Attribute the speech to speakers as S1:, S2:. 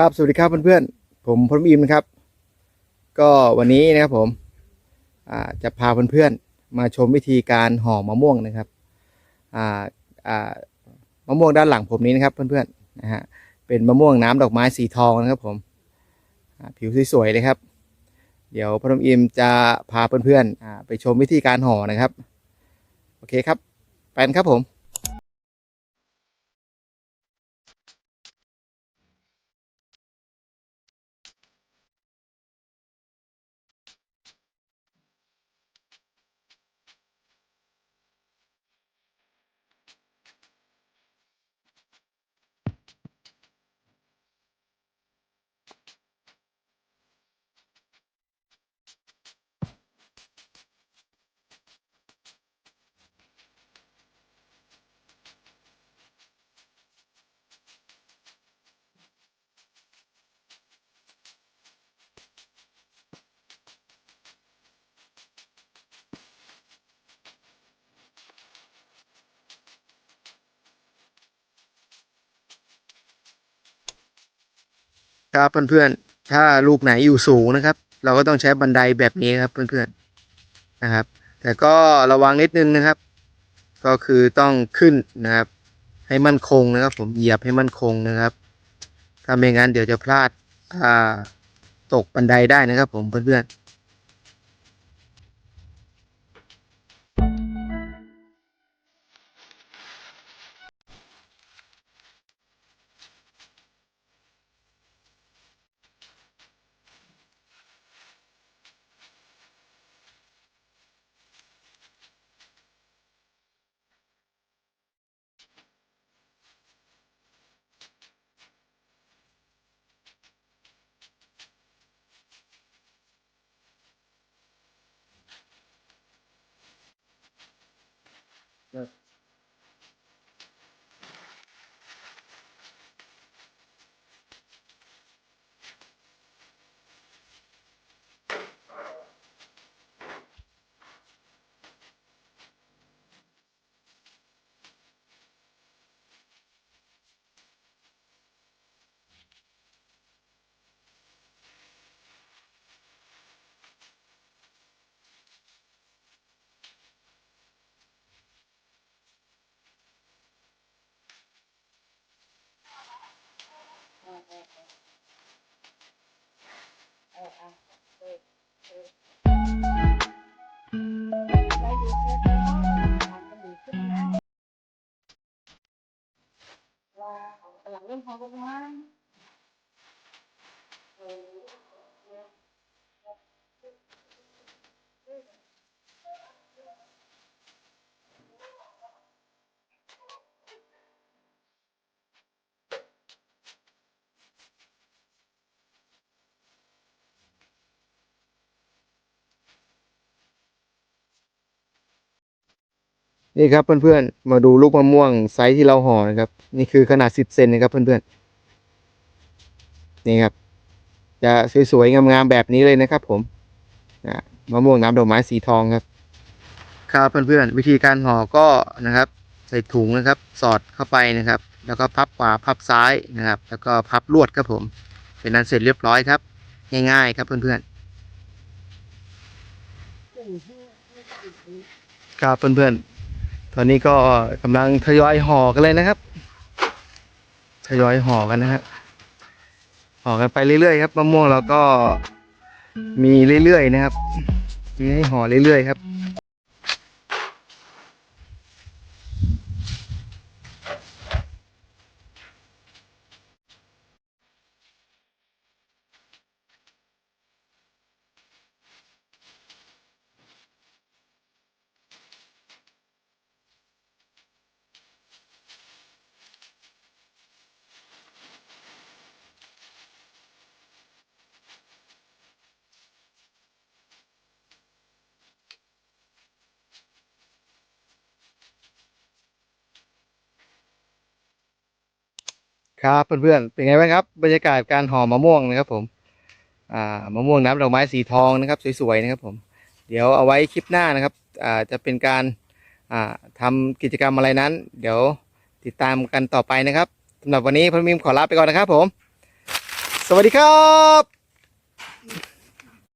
S1: ครับ สวัสดีครับเพื่อนๆ ผมพลอิมนะครับ ก็วันนี้นะครับผมจะพาเพื่อนๆ มาชมวิธีการห่อมะม่วงนะครับมะม่วงด้านหลังผมนี้นะครับเพื่อนๆ นะฮะ เป็นมะม่วงน้ำดอกไม้สีทองนะครับผมผิวสวยๆเลยครับ เดี๋ยวพลอิมจะพาเพื่อนๆไปชมวิธีการห่อนะครับ โอเคครับ ไปกันครับผม ครับเพื่อนๆ ถ้าลูกไหนอยู่สูงนะครับ เราก็ต้องใช้บันไดแบบนี้ครับเพื่อนๆนะครับ แต่ก็ระวังนิดนึงนะครับ ก็คือต้องขึ้นนะครับ ให้มั่นคงนะครับ ผมเหยียบให้มั่นคงนะครับถ้าไม่งั้นเดี๋ยวจะพลาดอ่าตกบันไดได้นะครับ ผมเพื่อนๆ
S2: ห ลังเรื่องข
S1: นี่ครับเพื่อนๆ มาดูลูกมะม่วงไซส์ที่เราห่อนะครับ นี่คือขนาด10เซนนะครับเพื่อนๆ นี่ครับ จะสวยๆ งามๆ แบบนี้เลยนะครับ ผมนะมะม่วงน้ำดอกไม้สีทองครับ ครับเพื่อนๆ วิธีการห่อก็นะครับ ใส่ถุงนะครับ สอดเข้าไปนะครับ แล้วก็พับขวาพับซ้ายนะครับ แล้วก็พับลวดครับผม เป็นนั้นเสร็จเรียบร้อยครับ ง่ายๆ ครับเพื่อนๆครับเพื่อนๆ ตอนนี้ก็กำลังทยอยห่อกันเลยนะครับ ทยอยห่อกันนะฮะห่อกันไปเรื่อยๆครับมะม่วงเราก็มีเรื่อยๆนะครับมีให้ห่อเรื่อยๆครับ ครับเพื่อนๆเป็นไงบ้างครับบรรยากาศการห่อมะม่วงนะครับผมอ่ามะม่วงน้ำดอกไม้สีทองนะครับสวยๆนะครับผมเดี๋ยวเอาไว้คลิปหน้านะครับอ่าจะเป็นการอ่าทำกิจกรรมอะไรนั้น เดี๋ยวติดตามกันต่อไปนะครับสำหรับวันนี้พลมิมขอลาไปก่อนนะครับผม สวัสดีครับ